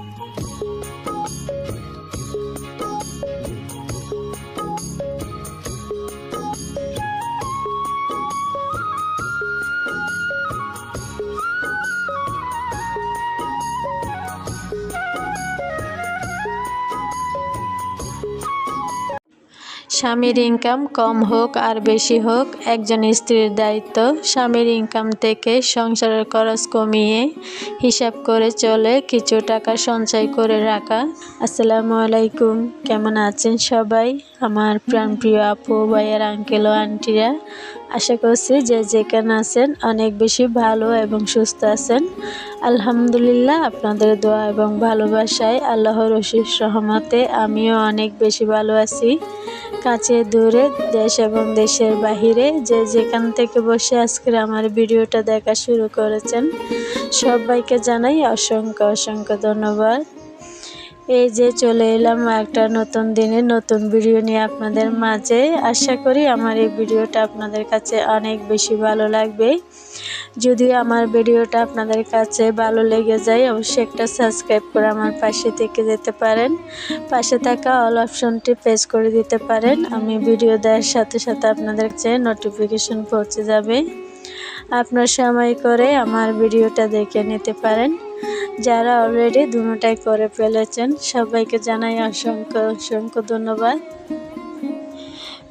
Thank you. স্বামীর income কম হোক আর বেশি হোক, একজন স্ত্রীর দায়িত্ব স্বামীর ইনকাম থেকে সংসারের খরচ কমিয়ে হিসাব করে চলে, কিছু টাকা সঞ্চয় করে রাখা। আসসালামু আলাইকুম, কেমন আছেন সবাই? আমার প্রাণপ্রিয় আপু, ভাইয়ের আঙ্কেল ও আন্টিরা আশা করছি যে যেখানে আছেন অনেক বেশি ভালো এবং সুস্থ আছেন। আলহামদুলিল্লাহ আপনাদের দোয়া এবং ভালোবাসায় আল্লাহর অশেষ সহমতে আমিও অনেক বেশি ভালো আছি। কাছে, দূরে, দেশ এবং দেশের বাহিরে যে যেখান থেকে বসে আজকের আমার ভিডিওটা দেখা শুরু করেছেন, সবাইকে জানাই অসংখ্য অসংখ্য ধন্যবাদ। এই যে চলে এলাম একটা নতুন দিনে, নতুন ভিডিও নিয়ে আপনাদের মাঝে। আশা করি আমার এই ভিডিওটা আপনাদের কাছে অনেক বেশি ভালো লাগবে। যদিও আমার ভিডিওটা আপনাদের কাছে ভালো লেগে যায়, অবশ্যই একটা সাবস্ক্রাইব করে আমার পাশে থেকে যেতে পারেন। পাশে থাকা অল অপশনটি প্রেস করে দিতে পারেন। আমি ভিডিও দেওয়ার সাথে সাথে আপনাদের কাছে নোটিফিকেশন পৌঁছে যাবে। আপনার সময় করে আমার ভিডিওটা দেখে নিতে পারেন। যারা অলরেডি দুটাই করে ফেলেছেন, সবাইকে জানাই অসংখ্য অসংখ্য ধন্যবাদ।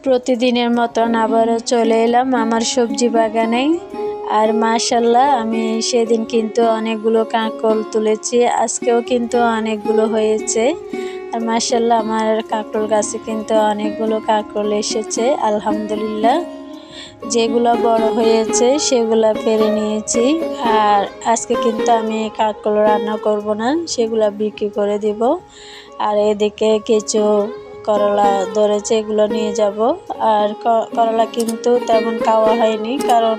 প্রতিদিনের মতন আবারও চলে এলাম আমার সবজি বাগানে। আর মাশাল্লাহ আমি সেদিন কিন্তু অনেকগুলো কাঁকল তুলেছি, আজকেও কিন্তু অনেকগুলো হয়েছে। আর মাশাল্লাহ আমার কাঁকরোল গাছে কিন্তু অনেকগুলো কাঁকরোল এসেছে, আলহামদুলিল্লাহ। যেগুলো বড় হয়েছে সেগুলো পেরে নিয়েছি। আর আজকে কিন্তু আমি কাঁকরোল রান্না করব না, সেগুলো বিক্রি করে দিব। আর এদিকে কিছু করলা ধরেছে, এগুলো নিয়ে যাব। আর করলা কিন্তু তেমন খাওয়া হয়নি, কারণ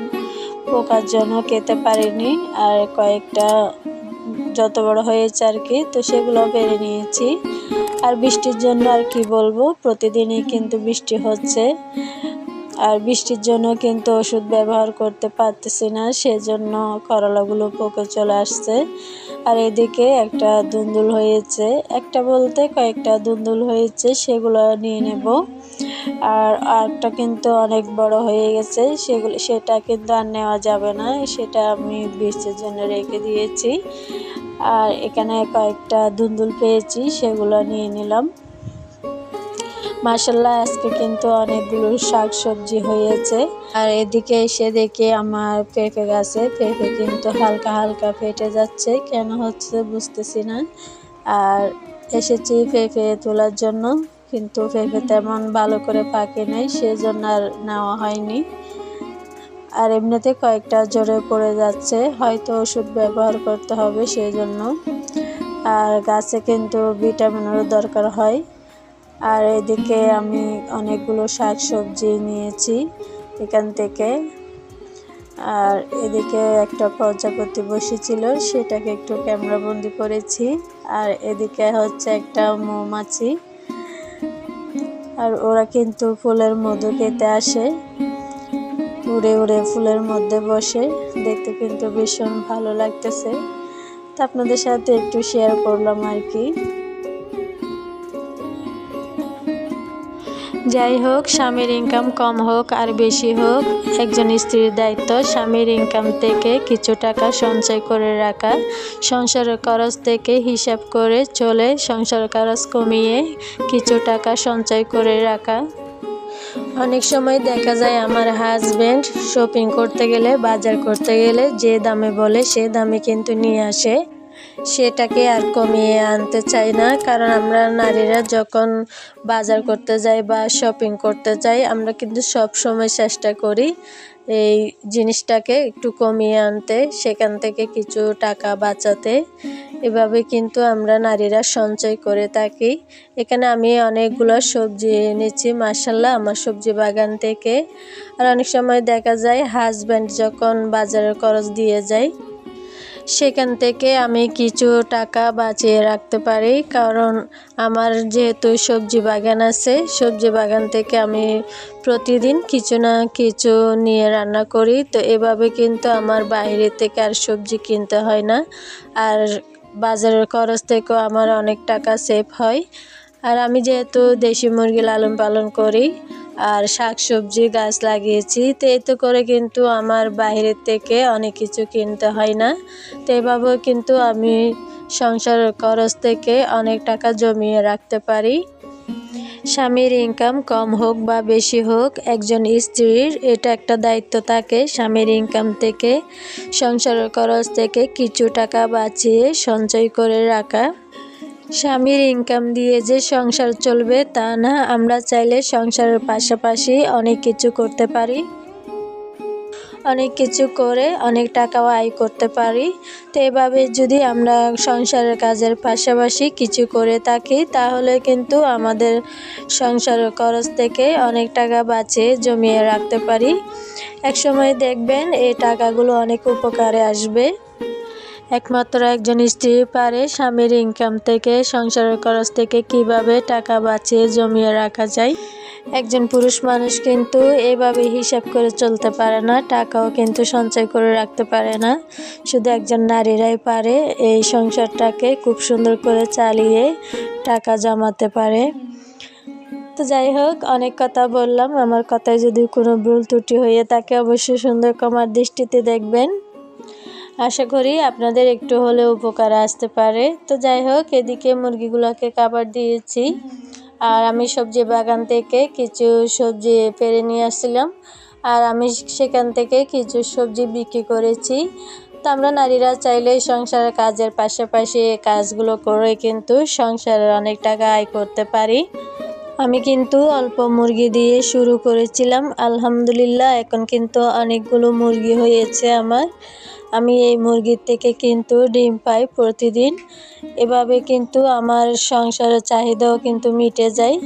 পোকার জন্য খেতে পারিনি। আর কয়েকটা যত বড় হয়েছে আর কি, তো সেগুলো পেরে নিয়েছি। আর বৃষ্টির জন্য আর কি বলব, প্রতিদিনই কিন্তু বৃষ্টি হচ্ছে। আর বৃষ্টির জন্য কিন্তু ওষুধ ব্যবহার করতে পারতেছি না, সেজন্য করলাগুলো পোকে চলে আসছে। আর এদিকে একটা দুন্দুল হয়েছে, একটা বলতে কয়েকটা দুন্দুল হয়েছে, সেগুলো নিয়ে নেব। আর আরেকটা কিন্তু অনেক বড় হয়ে গেছে, সেগুলো, সেটা কিন্তু আর নেওয়া যাবে না, সেটা আমি বৃষ্টির জন্য রেখে দিয়েছি। আর এখানে কয়েকটা দুন্দুল পেয়েছি, সেগুলো নিয়ে নিলাম। মাসাল্লাহ আজকে কিন্তু অনেকগুলো শাক সবজি হয়েছে। আর এদিকে এসে দেখে আমার পেঁপে গাছে, পেঁপে কিন্তু হালকা হালকা ফেটে যাচ্ছে, কেন হচ্ছে বুঝতেছি না। আর এসেছি পেঁপে তোলার জন্য, কিন্তু পেঁপে তেমন ভালো করে পাকে নেই, সেজন্য আর নেওয়া হয়নি। আর এমনিতে কয়েকটা জোরে পড়ে যাচ্ছে, হয়তো ওষুধ ব্যবহার করতে হবে সেই জন্য আর গাছে কিন্তু ভিটামিনেরও দরকার হয়। আর এদিকে আমি অনেকগুলো শাক সবজি নিয়েছি এখান থেকে। আর এদিকে একটা প্রজাপতি বসেছিল, সেটাকে একটু ক্যামেরাবন্দি করেছি। আর এদিকে হচ্ছে একটা মৌমাছি। আর ওরা কিন্তু ফুলের মধু খেতে আসে। উড়ে উড়ে ফুলের মধ্যে বসে। দেখতে কিন্তু ভীষণ ভালো লাগতেছে। তা আপনাদের সাথে একটু শেয়ার করলাম আর কি। যাই হোক, স্বামীর ইনকাম কম হোক আর বেশি হোক, একজন স্ত্রীর দায়িত্ব স্বামীর ইনকাম থেকে কিছু টাকা সঞ্চয় করে রাখা সংসারের খরচ থেকে হিসাব করে চলে, সংসার খরচ কমিয়ে কিছু টাকা সঞ্চয় করে রাখা। অনেক সময় দেখা যায় আমার হাজব্যান্ড শপিং করতে গেলে, বাজার করতে গেলে যে দামে বলে সে দামে কিন্তু নিয়ে আসে। সেটাকে আর কমিয়ে আনতে চাই না। কারণ আমরা নারীরা যখন বাজার করতে যাই বা শপিং করতে যাই, আমরা কিন্তু সব সময় চেষ্টা করি এই জিনিসটাকে একটু কমিয়ে আনতে, সেখান থেকে কিছু টাকা বাঁচাতে। এভাবে কিন্তু আমরা নারীরা সঞ্চয় করে থাকি। এখানে আমি অনেকগুলো সবজি এনেছি মার্শাল্লাহ আমার সবজি বাগান থেকে। আর অনেক সময় দেখা যায় হাজব্যান্ড যখন বাজারের খরচ দিয়ে যায় সেখান থেকে আমি কিছু টাকা বাঁচিয়ে রাখতে পারি। কারণ আমার যেহেতু সবজি বাগান আছে, সবজি বাগান থেকে আমি প্রতিদিন কিছু না কিছু নিয়ে রান্না করি। তো এভাবে কিন্তু আমার বাইরে থেকে আর সবজি কিনতে হয় না। আর বাজারের খরচ থেকেও আমার অনেক টাকা সেভ হয়। আর আমি যেহেতু দেশি মুরগি লালন পালন করি আর শাক সবজি গাছ লাগিয়েছি। তো, এতে করে কিন্তু আমার বাইরের থেকে অনেক কিছু কিনতে হয় না। তো এভাবেও কিন্তু আমি সংসারের খরচ থেকে অনেক টাকা জমিয়ে রাখতে পারি। স্বামীর ইনকাম কম হোক বা বেশি হোক, একজন স্ত্রীর এটা একটা দায়িত্ব থাকে স্বামীর ইনকাম থেকে, সংসারের খরচ থেকে কিছু টাকা বাঁচিয়ে সঞ্চয় করে রাখা। স্বামীর ইনকাম দিয়ে যে সংসার চলবে তা না, আমরা চাইলে সংসারের পাশাপাশি অনেক কিছু করতে পারি। অনেক কিছু করে অনেক টাকাও আয় করতে পারি। তো এভাবে যদি আমরা সংসারের কাজের পাশাপাশি কিছু করে থাকি, তাহলে কিন্তু আমাদের সংসারের খরচ থেকে অনেক টাকা বাঁচিয়ে জমিয়ে রাখতে পারি। একসময় দেখবেন এই টাকাগুলো অনেক উপকারে আসবে। একমাত্র একজন স্ত্রী পারে স্বামীর ইনকাম থেকে, সংসারের খরচ থেকে কীভাবে টাকা বাঁচিয়ে জমিয়ে রাখা যায়। একজন পুরুষ মানুষ কিন্তু এভাবে হিসাব করে চলতে পারে না, টাকাও কিন্তু সঞ্চয় করে রাখতে পারে না। শুধু একজন নারীরাই পারে, এই সংসারটাকে খুব সুন্দর করে চালিয়ে টাকা জমাতে পারে। তো যাই হোক, অনেক কথা বললাম। আমার কথায় যদি কোনো ভুল ত্রুটি হয়ে থাকে, অবশ্যই সুন্দর কমার দৃষ্টিতে দেখবেন। আশা করি আপনাদের একটু হলে উপকার আসতে পারে। তো যাই হোক, এদিকে মুরগিগুলোকে খাবার দিয়েছি। আর আমি সবজি বাগান থেকে কিছু সবজি পেরে নিয়ে আসছিলাম। আর আমি সেখান থেকে কিছু সবজি বিক্রি করেছি। তো আমরা নারীরা চাইলে সংসারের কাজের পাশাপাশি কাজগুলো করে কিন্তু সংসারের অনেক টাকা আয় করতে পারি। আমি কিন্তু অল্প মুরগি দিয়ে শুরু করেছিলাম। আলহামদুলিল্লাহ, এখন কিন্তু অনেকগুলো মুরগি হয়েছে আমার। আমি এই মুরগির থেকে কিন্তু ডিম পাই প্রতিদিন। এভাবে কিন্তু আমার সংসারের চাহিদাও কিন্তু মিটে যায়।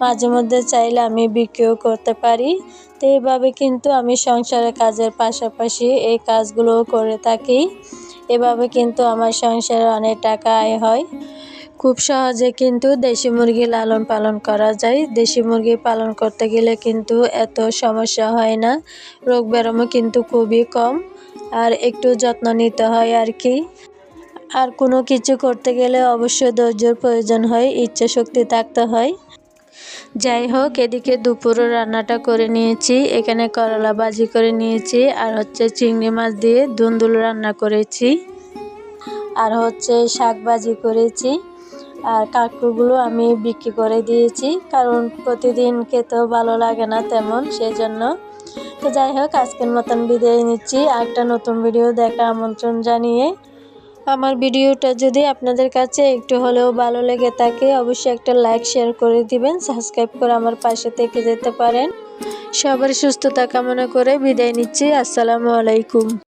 মাঝে মধ্যে চাইলে আমি বিক্রিও করতে পারি। তো এভাবে কিন্তু আমি সংসারের কাজের পাশাপাশি এই কাজগুলোও করে থাকি। এভাবে কিন্তু আমার সংসারে অনেক টাকা আয় হয়। খুব সহজে কিন্তু দেশি মুরগি লালন পালন করা যায়। দেশি মুরগি পালন করতে গেলে কিন্তু এত সমস্যা হয় না। রোগ ব্যারমও কিন্তু খুবই কম। আর একটু যত্ন নিতে হয় আর কি। আর কোনো কিছু করতে গেলে অবশ্যই ধৈর্যের প্রয়োজন হয়, ইচ্ছা শক্তি থাকতে হয়। যাই হোক, এদিকে দুপুরও রান্নাটা করে নিয়েছি। এখানে করলা ভাজি করে নিয়েছি আর হচ্ছে চিংড়ি মাছ দিয়ে ধুন্দুল রান্না করেছি। আর হচ্ছে শাক ভাজি করেছি। আর কাঁকড়গুলো আমি বিক্রি করে দিয়েছি, কারণ প্রতিদিন খেতেও ভালো লাগে না তেমন সেই জন্য তো যাই হোক, আজকের মতন বিদায় নিচ্ছি। একটা নতুন ভিডিও দেখা আমন্ত্রণ জানিয়ে আমার ভিডিওটা যদি আপনাদের কাছে একটু হলেও ভালো লেগে থাকে, অবশ্যই একটা লাইক, শেয়ার করে দিবেন, সাবস্ক্রাইব করে আমার পাশে থেকে যেতে পারেন। সবার সুস্থতা কামনা করে বিদায় নিচ্ছি। আসসালামু আলাইকুম।